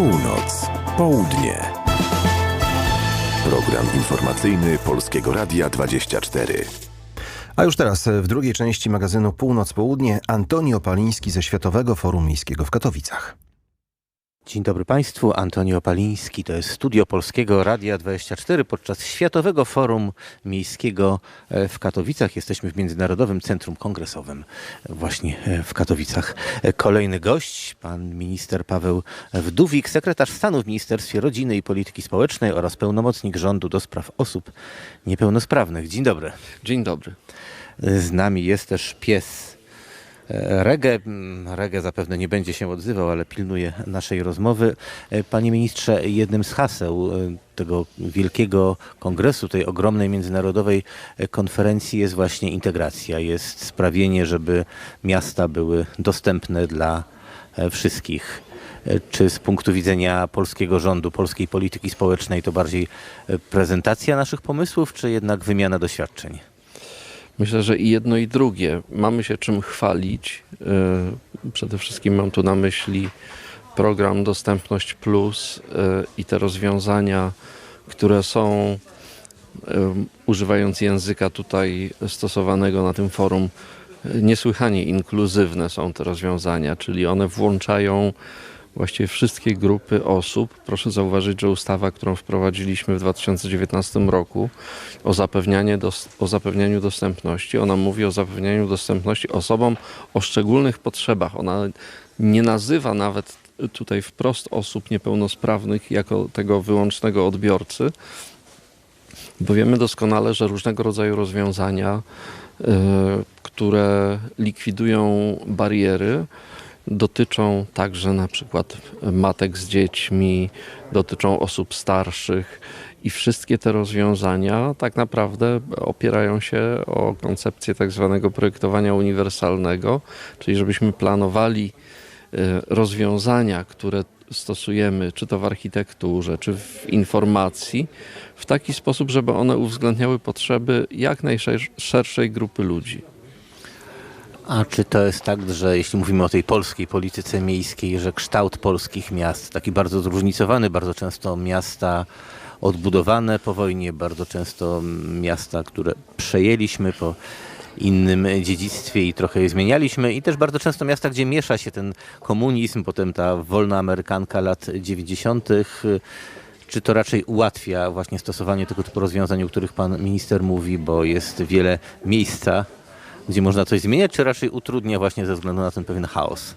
Północ, południe. Program informacyjny Polskiego Radia 24. A już teraz w drugiej części magazynu Północ Południe Antonio Paliński ze Światowego Forum Miejskiego w Katowicach. Dzień dobry Państwu, Antonio Paliński, to jest studio Polskiego Radia 24 podczas Światowego Forum Miejskiego e, w Katowicach. Jesteśmy w Międzynarodowym Centrum Kongresowym właśnie e, w Katowicach. E, Kolejny gość, pan minister Paweł Wdówik, sekretarz stanu w Ministerstwie Rodziny i Polityki Społecznej oraz pełnomocnik rządu do spraw osób niepełnosprawnych. Dzień dobry. Dzień dobry. Z nami jest też pies Rege. Rege zapewne nie będzie się odzywał, ale pilnuje naszej rozmowy. Panie ministrze, jednym z haseł e, tego wielkiego kongresu, tej ogromnej międzynarodowej konferencji jest właśnie integracja, jest sprawienie, żeby miasta były dostępne dla e, wszystkich. E, Czy z punktu widzenia polskiego rządu, polskiej polityki społecznej to bardziej prezentacja naszych pomysłów, czy jednak wymiana doświadczeń? Myślę, że i jedno i drugie. Mamy się czym chwalić. Yy, Przede wszystkim mam tu na myśli program Dostępność Plus yy, i te rozwiązania, które są, yy, używając języka tutaj stosowanego na tym forum, niesłychanie inkluzywne są te rozwiązania, czyli one włączają właściwie wszystkie grupy osób. Proszę zauważyć, że ustawa, którą wprowadziliśmy w 2019 roku o, zapewnianie o zapewnianiu dostępności, ona mówi o zapewnianiu dostępności osobom o szczególnych potrzebach. Ona nie nazywa nawet tutaj wprost osób niepełnosprawnych jako tego wyłącznego odbiorcy, bo wiemy doskonale, że różnego rodzaju rozwiązania, y, które likwidują bariery, dotyczą także na przykład matek z dziećmi, dotyczą osób starszych i wszystkie te rozwiązania tak naprawdę opierają się o koncepcję tak zwanego projektowania uniwersalnego, czyli żebyśmy planowali y, rozwiązania, które stosujemy, czy to w architekturze, czy w informacji, w taki sposób, żeby one uwzględniały potrzeby jak najszerszej grupy ludzi. A czy to jest tak, że jeśli mówimy o tej polskiej polityce miejskiej, że kształt polskich miast, taki bardzo zróżnicowany, bardzo często miasta odbudowane po wojnie, bardzo często miasta, które przejęliśmy po innym dziedzictwie i trochę je zmienialiśmy i też bardzo często miasta, gdzie miesza się ten komunizm, potem ta wolna amerykanka lat 90. Czy to raczej ułatwia właśnie stosowanie tego typu rozwiązań, o których pan minister mówi, bo jest wiele miejsca, gdzie można coś zmieniać, czy raczej utrudnia właśnie ze względu na ten pewien chaos?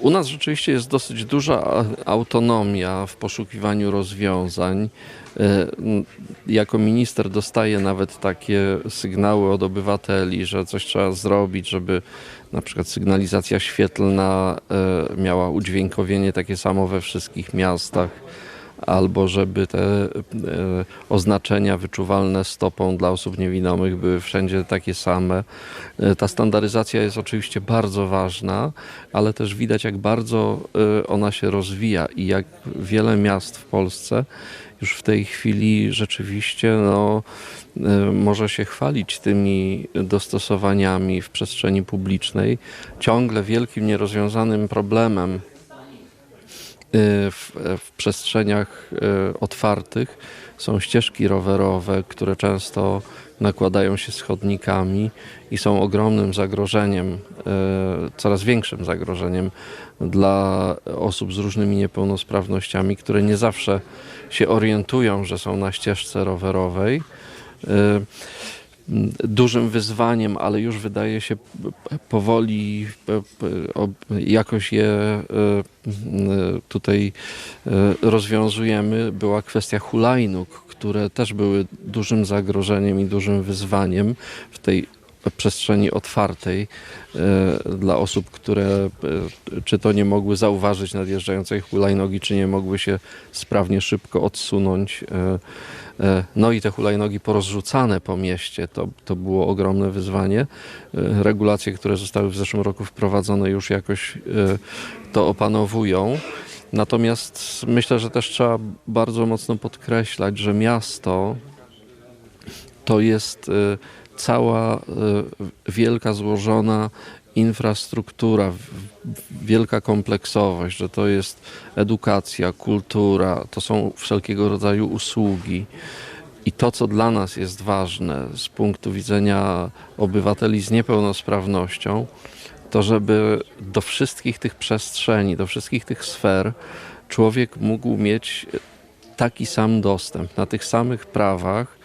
U nas rzeczywiście jest dosyć duża autonomia w poszukiwaniu rozwiązań. Jako minister dostaję nawet takie sygnały od obywateli, że coś trzeba zrobić, żeby na przykład sygnalizacja świetlna e, miała udźwiękowienie takie samo we wszystkich miastach albo żeby te e, oznaczenia wyczuwalne stopą dla osób niewidomych były wszędzie takie same. E, ta standaryzacja jest oczywiście bardzo ważna, ale też widać, jak bardzo e, ona się rozwija i jak wiele miast w Polsce już w tej chwili rzeczywiście no, może się chwalić tymi dostosowaniami w przestrzeni publicznej. Ciągle wielkim nierozwiązanym problemem w, w przestrzeniach y, otwartych są ścieżki rowerowe, które często nakładają się z chodnikami i są ogromnym zagrożeniem, y, coraz większym zagrożeniem dla osób z różnymi niepełnosprawnościami, które nie zawsze się orientują, że są na ścieżce rowerowej. Y, Dużym wyzwaniem, ale już wydaje się powoli p- ob- jakoś je y, y, tutaj rozwiązujemy, była kwestia hulajnóg, które też były dużym zagrożeniem i dużym wyzwaniem w tej przestrzeni otwartej e, dla osób, które e, czy to nie mogły zauważyć nadjeżdżającej hulajnogi, czy nie mogły się sprawnie szybko odsunąć. E, e, No i te hulajnogi porozrzucane po mieście, to, to było ogromne wyzwanie. E, Regulacje, które zostały w zeszłym roku wprowadzone już jakoś e, to opanowują. Natomiast myślę, że też trzeba bardzo mocno podkreślać, że miasto to jest cała wielka, złożona infrastruktura, wielka kompleksowość, że to jest edukacja, kultura, to są wszelkiego rodzaju usługi. I to, co dla nas jest ważne z punktu widzenia obywateli z niepełnosprawnością, to żeby do wszystkich tych przestrzeni, do wszystkich tych sfer człowiek mógł mieć taki sam dostęp na tych samych prawach,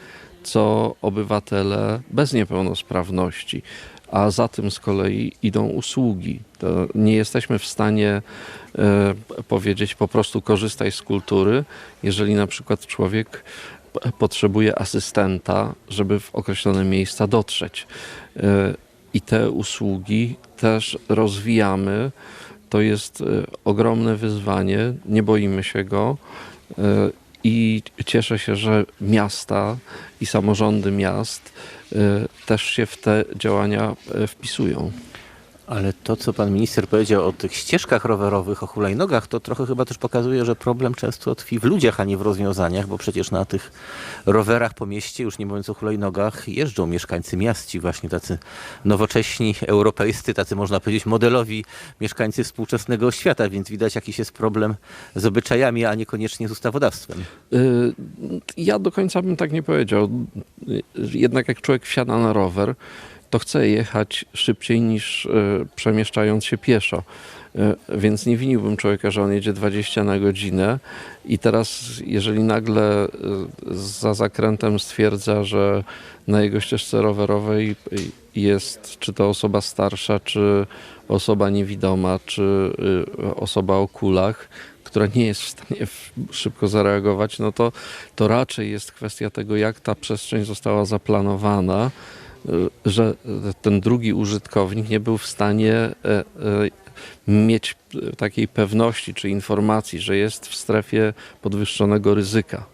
co obywatele bez niepełnosprawności. A za tym z kolei idą usługi. To nie jesteśmy w stanie e, powiedzieć po prostu korzystaj z kultury, jeżeli na przykład człowiek potrzebuje asystenta, żeby w określone miejsca dotrzeć. E, I te usługi też rozwijamy. To jest e, ogromne wyzwanie, nie boimy się go. I cieszę się, że miasta i samorządy miast e, też się w te działania e, wpisują. Ale to, co pan minister powiedział o tych ścieżkach rowerowych, o hulajnogach, to trochę chyba też pokazuje, że problem często tkwi w ludziach, a nie w rozwiązaniach, bo przecież na tych rowerach po mieście, już nie mówiąc o hulajnogach, jeżdżą mieszkańcy miast, ci właśnie tacy nowocześni, europejscy, tacy można powiedzieć modelowi mieszkańcy współczesnego świata, więc widać jakiś jest problem z obyczajami, a niekoniecznie z ustawodawstwem. Y, Ja do końca bym tak nie powiedział. Y, Jednak jak człowiek wsiada na rower, to chce jechać szybciej niż y, przemieszczając się pieszo. Y, Więc nie winiłbym człowieka, że on jedzie 20 na godzinę i teraz jeżeli nagle y, za zakrętem stwierdza, że na jego ścieżce rowerowej jest czy to osoba starsza, czy osoba niewidoma, czy osoba o kulach, która nie jest w stanie szybko zareagować, no to, to raczej jest kwestia tego, jak ta przestrzeń została zaplanowana, że ten drugi użytkownik nie był w stanie e, e, mieć takiej pewności czy informacji, że jest w strefie podwyższonego ryzyka.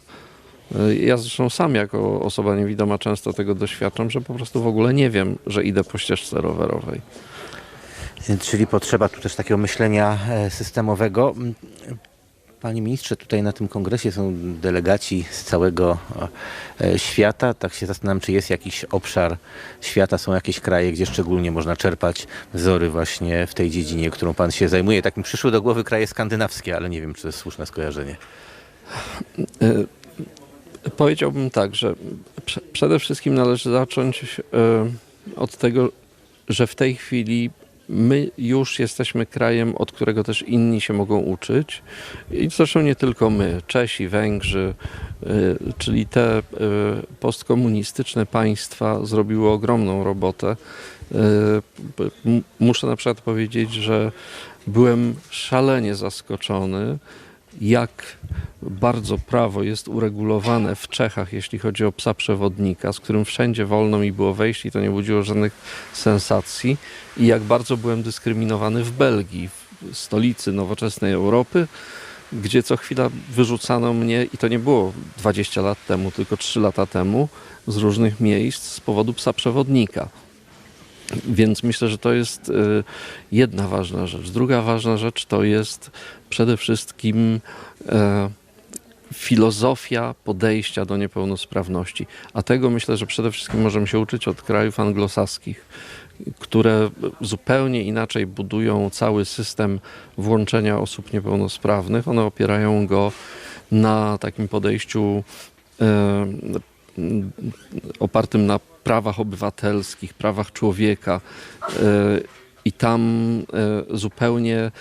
E, Ja zresztą sam jako osoba niewidoma często tego doświadczam, że po prostu w ogóle nie wiem, że idę po ścieżce rowerowej. Czyli potrzeba tu też takiego myślenia systemowego. Panie ministrze, tutaj na tym kongresie są delegaci z całego e, świata. Tak się zastanawiam, czy jest jakiś obszar świata, są jakieś kraje, gdzie szczególnie można czerpać wzory właśnie w tej dziedzinie, którą pan się zajmuje. Tak mi przyszły do głowy kraje skandynawskie, ale nie wiem, czy to jest słuszne skojarzenie. E, Powiedziałbym tak, że prze- przede wszystkim należy zacząć e, od tego, że w tej chwili my już jesteśmy krajem, od którego też inni się mogą uczyć. I zresztą nie tylko my, Czesi, Węgrzy, e, czyli te e, postkomunistyczne państwa zrobiły ogromną robotę. M- Muszę na przykład powiedzieć, że byłem szalenie zaskoczony, jak bardzo prawo jest uregulowane w Czechach, jeśli chodzi o psa przewodnika, z którym wszędzie wolno mi było wejść i to nie budziło żadnych sensacji, i jak bardzo byłem dyskryminowany w Belgii, w stolicy nowoczesnej Europy, gdzie co chwila wyrzucano mnie, i to nie było 20 lat temu, tylko 3 lata temu, z różnych miejsc z powodu psa przewodnika. Więc myślę, że to jest y, jedna ważna rzecz. Druga ważna rzecz to jest przede wszystkim e, filozofia podejścia do niepełnosprawności. A tego myślę, że przede wszystkim możemy się uczyć od krajów anglosaskich, które zupełnie inaczej budują cały system włączenia osób niepełnosprawnych. One opierają go na takim podejściu e, opartym na prawach obywatelskich, prawach człowieka. E, I tam e, zupełnie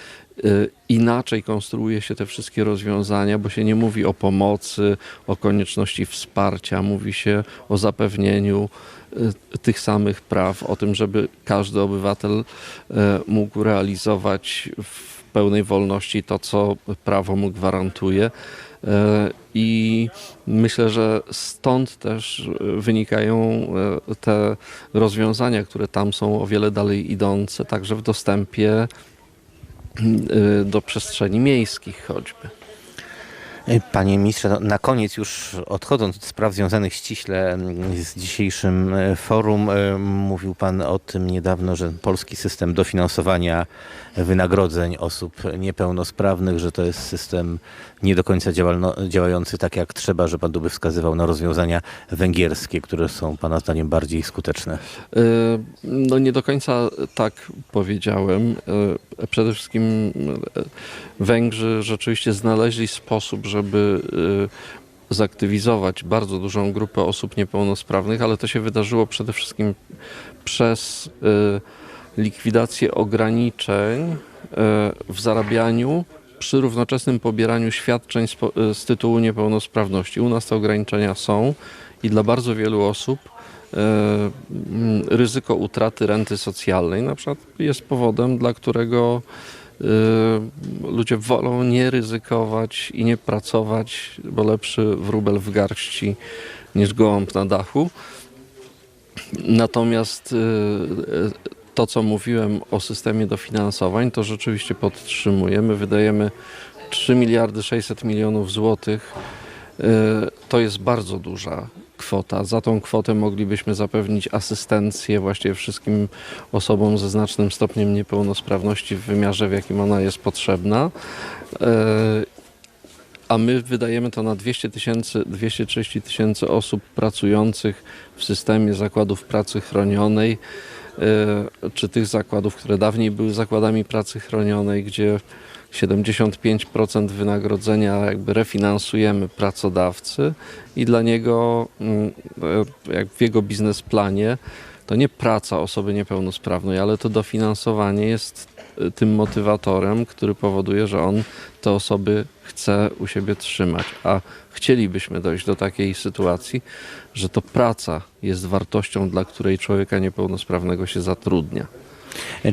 inaczej konstruuje się te wszystkie rozwiązania, bo się nie mówi o pomocy, o konieczności wsparcia, mówi się o zapewnieniu e, tych samych praw, o tym, żeby każdy obywatel e, mógł realizować w pełnej wolności to, co prawo mu gwarantuje. I myślę, że stąd też wynikają te rozwiązania, które tam są o wiele dalej idące, także w dostępie do przestrzeni miejskich choćby. Panie ministrze, no, na koniec już odchodząc od spraw związanych ściśle mm, z dzisiejszym e, forum, e, mówił Pan o tym niedawno, że polski system dofinansowania wynagrodzeń osób niepełnosprawnych, że to jest system nie do końca działający tak jak trzeba, że Pan tu by wskazywał na rozwiązania węgierskie, które są Pana zdaniem bardziej skuteczne. E, No nie do końca tak powiedziałem. E, Przede wszystkim e, Węgrzy rzeczywiście znaleźli sposób, żeby e, zaktywizować bardzo dużą grupę osób niepełnosprawnych, ale to się wydarzyło przede wszystkim przez e, likwidację ograniczeń e, w zarabianiu przy równoczesnym pobieraniu świadczeń z, tytułu niepełnosprawności. U nas te ograniczenia są i dla bardzo wielu osób ryzyko utraty renty socjalnej na przykład jest powodem, dla którego ludzie wolą nie ryzykować i nie pracować, bo lepszy wróbel w garści niż gołąb na dachu. Natomiast y, y, to, co mówiłem o systemie dofinansowań, to rzeczywiście podtrzymujemy. Wydajemy 3 miliardy 600 milionów złotych. Y, To jest bardzo duża kwota. Za tą kwotę moglibyśmy zapewnić asystencję właściwie wszystkim osobom ze znacznym stopniem niepełnosprawności w wymiarze, w jakim ona jest potrzebna. Y, a my wydajemy to na 200 tysięcy, 230 tysięcy osób pracujących w systemie zakładów pracy chronionej, e, czy tych zakładów, które dawniej były zakładami pracy chronionej, gdzie 75% wynagrodzenia jakby refinansujemy pracodawcy i dla niego, mm, e, jak w jego biznesplanie, to nie praca osoby niepełnosprawnej, ale to dofinansowanie jest e, tym motywatorem, który powoduje, że on te osoby chce u siebie trzymać. A chcielibyśmy dojść do takiej sytuacji, że to praca jest wartością, dla której człowieka niepełnosprawnego się zatrudnia.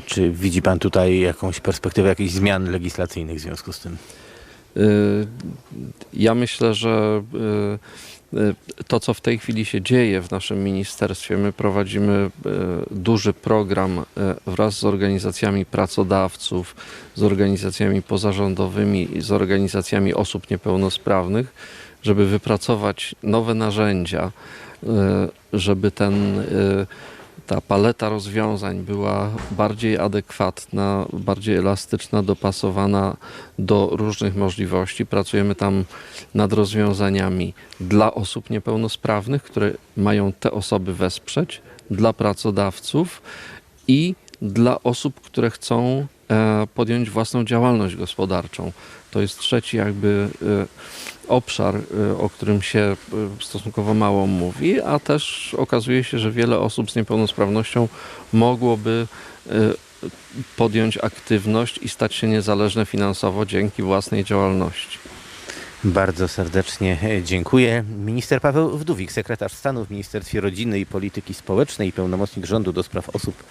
Czy widzi Pan tutaj jakąś perspektywę jakichś zmian legislacyjnych w związku z tym? Y, Ja myślę, że y, to, co w tej chwili się dzieje w naszym ministerstwie, my prowadzimy y, duży program y, wraz z organizacjami pracodawców, z organizacjami pozarządowymi i z organizacjami osób niepełnosprawnych, żeby wypracować nowe narzędzia, y, żeby ten y, ta paleta rozwiązań była bardziej adekwatna, bardziej elastyczna, dopasowana do różnych możliwości. Pracujemy tam nad rozwiązaniami dla osób niepełnosprawnych, które mają te osoby wesprzeć, dla pracodawców i dla osób, które chcą podjąć własną działalność gospodarczą. To jest trzeci jakby e, obszar, e, o którym się e, stosunkowo mało mówi, a też okazuje się, że wiele osób z niepełnosprawnością mogłoby e, podjąć aktywność i stać się niezależne finansowo dzięki własnej działalności. Bardzo serdecznie e, dziękuję. Minister Paweł Wdówik, sekretarz stanu w Ministerstwie Rodziny i Polityki Społecznej i pełnomocnik rządu do spraw osób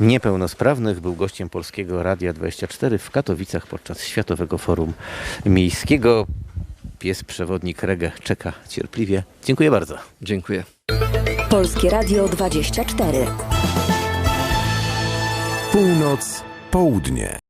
niepełnosprawnych, był gościem Polskiego Radia 24 w Katowicach podczas Światowego Forum Miejskiego. Pies przewodnik Rege czeka cierpliwie. Dziękuję bardzo. Dziękuję. Polskie Radio 24. Północ, południe.